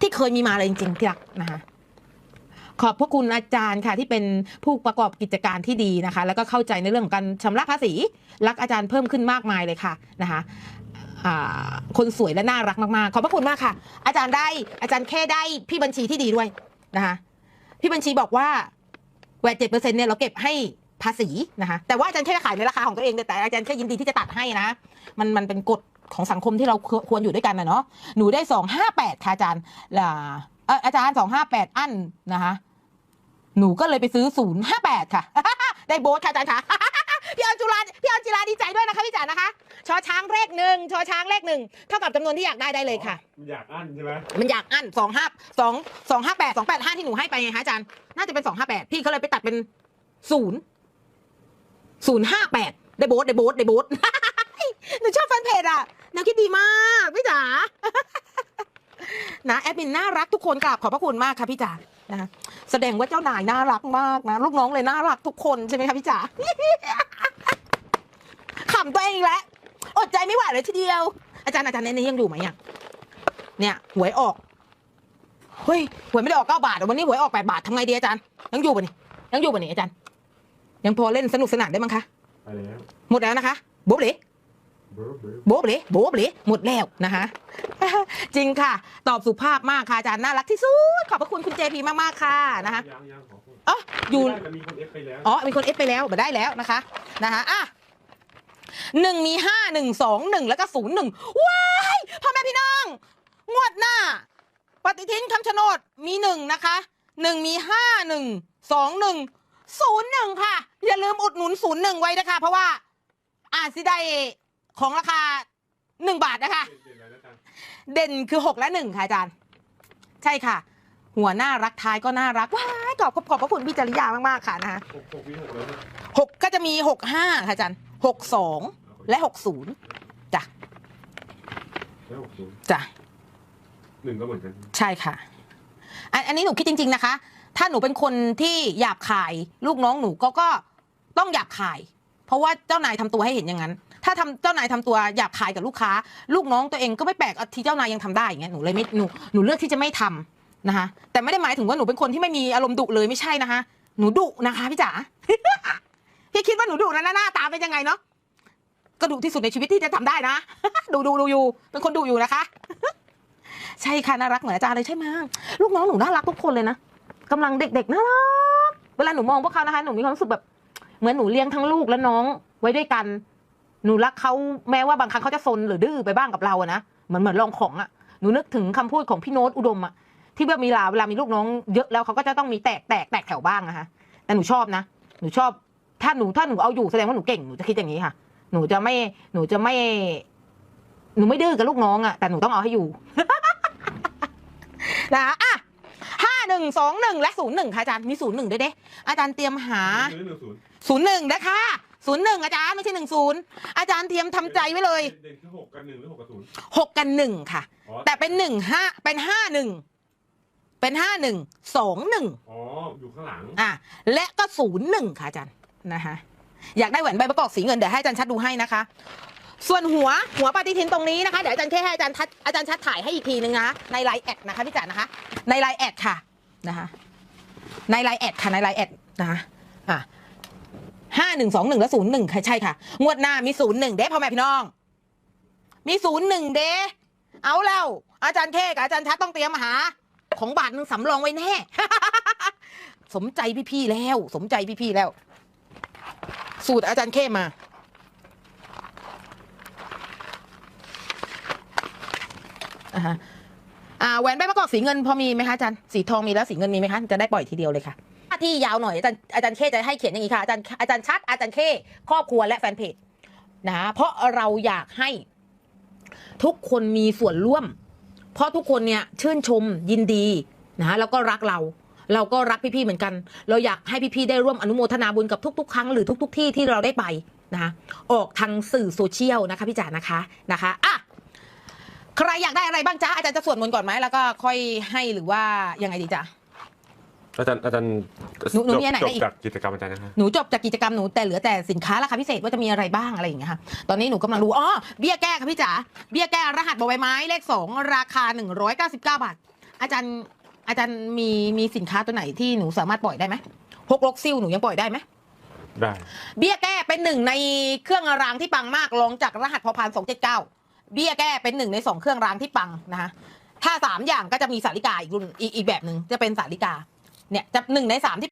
ที่เคยมีมาเลยจริงๆที่รักนะคะขอบพระคุณอาจารย์ค่ะที่เป็นผู้ประกอบกิจการที่ดีนะคะ แล้วก็เข้าใจในเรื่องของการชำระภาษี รักอาจารย์เพิ่มขึ้นมากมายเลยค่ะนะคะคนสวยและน่ารักมากๆ ขอบพระคุณมากค่ะ อาจารย์ได้อาจารย์แค่ได้พี่บัญชีที่ดีด้วยนะคะพี่บัญชีบอกว่าแหวดเจ็ดเปอร์เซ็นเนี่ยเราเก็บให้ภาษีนะคะแต่ว่าอาจารย์แค่ขายในราคาของตัวเองแต่อาจารย์แค่ยินดีที่จะตัดให้นะมันมันเป็นกฎ ของสังคมที่เราควควรอยู่ด้วยกันนะเนาะหนูได้สองห้าแปดค่ะอาจารย์ล่ะเอ่ออาจารย์สองห้าแปดอันนะคะหนูก็เลยไปซื้อศูนย์ห้าแปดค่ะ ได้โบสค่ะอาจารย์ค่ะพี่ออนจุฬาพี่ออนจิราดีใจด้วยนะคะพี่จ๋านะคะชอช้างเลขหนึ่งชอช้างเลขหนึ่งเท่ากับจำนวนที่อยากได้ได้เลยค่ะอยากอั้นใช่ไหมมันอยากอั้นสองห้าสองสองห้าแปดสองแปดห้าที่หนูให้ไปไงคะอาจารย์น่าจะเป็นสองห้าแปดพี่เขาเลยไปตัดเป็นศูนย์ศูนย์ห้าแปดได้โบสได้โบสได้โบสหนูชอบแฟน เพจอะแนวคิดดีมากพี่จ๋า นะแอดมินน่ารักทุกคนกราบขอบพระคุณมากค่ะพี่จ๋านะแสดงว่าเจ้านายน่ารักมากนะลูกน้องเลยน่ารักทุกคนใช่ไหมคะพี่จ๋า ขำตัวเองอีกแล้วอดใจไม่ไหวเลยทีเดียว อาจารย์อาจารย์เนนี่ยังอยู่ไหมอะเนี่ยหวยออกเฮ้ยหวยไม่ได้ออกเก้าบาทแต่วันนี้หวยออกแปดบาททำไงดีอาจารย์ยังอยู่ปะนี่ยังอยู่ปะนี่อาจารย์ ยังพอเล่นสนุกสนานได้มั้งคะไปแล้วหมดแล้วนะคะโบ๊ะเบลเบอร์เบอร์โบ๊ะเบลโบ๊ะเบลหมดแล้วนะคะ จริงค่ะ ตอบสุภาพมากค่ะอาจารย์น่ารักที่สุด ขอบพระคุณคุณเจพีมากๆค่ะนะคะยังยังขอพูดอ๋ออยู่ไม่ได้แต่มีคนเอฟไปแล้วอ๋อมีคนเอฟไปแล้วมาได้แล้วนะคะนะคะอะหนึ่งมีห้าหนึ่งสองหนึ่งแล้วก็ศูนย์หนึ่งว้ายพ่อแม่พี่น้อง งวดหน้า ปฏิทินคำชะโนดมีหนึ่งนะคะหนึ่งมีห้าหนึ่งสองหนึ่งศูนย์หนึ่งค่ะ อย่าลืมอุดหนุนศูนย์หนึ่งไว้นะคะ เพราะว่าอาจสิได้ ของราคาหนึ่งบาทนะคะเปลี่ยนอะไรแล้วกันเด่นคือหกและหนึ่งค่ะอาจารย์ ใช่ค่ะ หัวหน้ารักท้ายก็น่ารักว้ายขอบขอบพระคุณพี่จริยามากๆค่ะนะคะหกหกวิหกแล้วนะหกก็จะมีหกห้าค่ะอาจารย์หกสองและหกศูนย์จ้ะแล้วหกศูนย์จ้ะหนึ่งก็เหมือนกัน ใช่ค่ะ อันอันนี้หนูคิดจริง ๆนะคะ ถ้าหนูเป็นคนที่หยาบคาย ลูกน้องหนูก็ก็ต้องหยาบคาย เพราะว่าเจ้านายทำตัวให้เห็นอย่างนั้น ถ้าทำเจ้านายทำตัวหยาบคายกับลูกค้า ลูกน้องตัวเองก็ไม่แปลกที่เจ้านายยังทำได้อย่างเงี้ยหนูเลยไม่หนูหนูเลือกที่จะไม่ทำนะคะแต่ไม่ได้หมายถึงว่าหนูเป็นคนที่ไม่มีอารมณ์ดุเลยไม่ใช่นะคะ หนูดุนะคะพี่จ๋าพี่คิดว่าหนูดุนะหน้าตาเป็นยังไงเนาะก็ดุที่สุดในชีวิตที่จะทำได้นะดูดูดูอยู่ เป็นคนดุอยู่นะคะ ใช่ค่ะน่ารักเหมือนอาจารย์เลยใช่ไหมลูกน้องหนูน่ารักทุกคนเลยนะกำลังเด็กๆน่ารักเวลาหนูมองพวกเขานะคะหนูมีความรู้สึกแบบเหมือนหนูเลี้ยงทั้งลูกและน้องไว้ด้วยกัน หนูรักเขาแม้ว่าบางครั้งเขาจะซนหรือดื้อไปบ้างกับเราอะนะเหมือนเหมือนลองของอะหนูนึกถึงคำพูดของพี่โน้ตอุดมอะที่แบบมีลาเวลามีลูกน้องเยอะแล้วเขาก็จะต้องมีแตกแตกแตกแถวบ้างอะคะแต่หนูชอบนะ หนูชอบ ถ้าหนูถ้าหนูเอาอยู่แสดงว่าหนูเก่งหนูจะคิดอย่างนี้ค่ะ หนูจะไม่หนูจะไม่ หนูไม่ดื้อกับลูกน้องอะแต่หนูต้องเอาให้อยู่นะ อะห้าหนึ่งสองหนึ่งและศูนย์หนึ่งค่ะอาจารย์ มีศูนย์หนึ่งด้วยเด้อาจารย์เตรียมหาหนึ่งหนึ่งศูนย์ศูนย์หนึ่งนะคะศูนย์หนึ่งอาจารย์ไม่ใช่หนึ่งศูนย์อาจารย์เตรียมทำใจไว้เลย เด่นคือหกกันหนึ่งหรือหกกับศูนย์หกกันหนึ่งค่ะ อ๋อแต่เป็นหนึ่งห้าเป็นห้าหนึ่งเป็นห้าหนึ่งสองหนึ่งอ๋ออยู่ข้างหลังอะ และก็ศูนย์หนึ่งค่ะอาจารย์นะคะอยากได้แหวนใบประกอบสีเงินเดี๋ยวให้อาจารย์ชัดดูให้นะคะ ส่วนหัวหัวปฏิทินตรงนี้นะคะเดี๋ยวอาจารย์แค่ให้อาจารย์ชัดอาจารย์ชัดถ่ายให้อีกทีนึงนะในไลน์แอดนะคะพี่จ๋านะคะ ในไลน์แอดค่ะ นะคะในไลน์แอดค่ะในไลน์แอดนะคะอะห้าหนึ่งสองหนึ่งและศูนย์หนึ่งค่ะใช่ค่ะ งวดหน้ามีศูนย์หนึ่งเด้พ่อแม่พี่น้อง มีศูนย์หนึ่งเด้เอาแล้วอาจารย์เคกับอาจารย์ชัดต้องเตรียมมาหา ของบาทหนึ่งสำรองไว้แน่ สมใจพี่ๆแล้ว สมใจพี่ๆแล้ว สูตรอาจารย์เข้มาอ่าฮะ อ่าแหวนใบประกอบสีเงินพอมีไหมคะอาจารย์สีทองมีแล้วสีเงินมีไหมคะจะได้ปล่อยทีเดียวเลยค่ะหน้าที่ยาวหน่อยอาจารย์อาจารย์เคจะให้เขียนอย่างนี้ค่ะอาจารย์อาจารย์ชัดอาจารย์เคครอบครัวและแฟนเพจนะเพราะเราอยากให้ทุกคนมีส่วนร่วม เพราะทุกคนเนี่ยชื่นชมยินดีนะแล้วก็รักเรา เราก็รักพี่ๆเหมือนกัน เราอยากให้พี่ๆได้ร่วมอนุโมทนาบุญกับทุก ๆ ครั้งหรือทุก ๆ ที่ที่เราได้ไปนะคะออกทางสื่อโซเชียลนะคะพี่จ๋านะคะนะคะอะ ใครอยากได้อะไรบ้างจ๊ะอาจารย์จะสวดมนต์ก่อนไหมแล้วก็ค่อยให้หรือว่ายังไงดีจ๊ะ อาจารย์อาจารย์หนูหนูจบมีอันไหนจได้บอีก จากกิจกรรมอาจารย์นะคะหนูจบจากกิจกรรมหนูแต่เหลือแต่สินค้าราคาพิเศษว่าจะมีอะไรบ้างอะไรอย่างเงี้ยค่ะตอนนี้หนูกำลังดูอ๋อเบี้ยแก้ค่ะพี่จ๋าเบี้ยแก้รหัสบอใบไม้เลขสองราคา 199 บาท อาจารย์อาจารย์มีมีสินค้าตัวไหนที่หนูสามารถปล่อยได้ไหมฮกลกซิลหนูยังปล่อยได้ไหมได้เบี้ยแก้เป็นหนึ่งในเครื่องรางที่ปังมากรองจากรหัสพอพานสองเจ็ดเก้า เบี้ยแก้เป็นหนึ่งในสองเครื่องรางที่ปังนะคะถ้าสามอย่างก็จะมีสาริกาอีกรุ่นอีกอีกแบบหนึ่งจะเป็นสาริกาเนี่ยจะหนึ่งในสามที่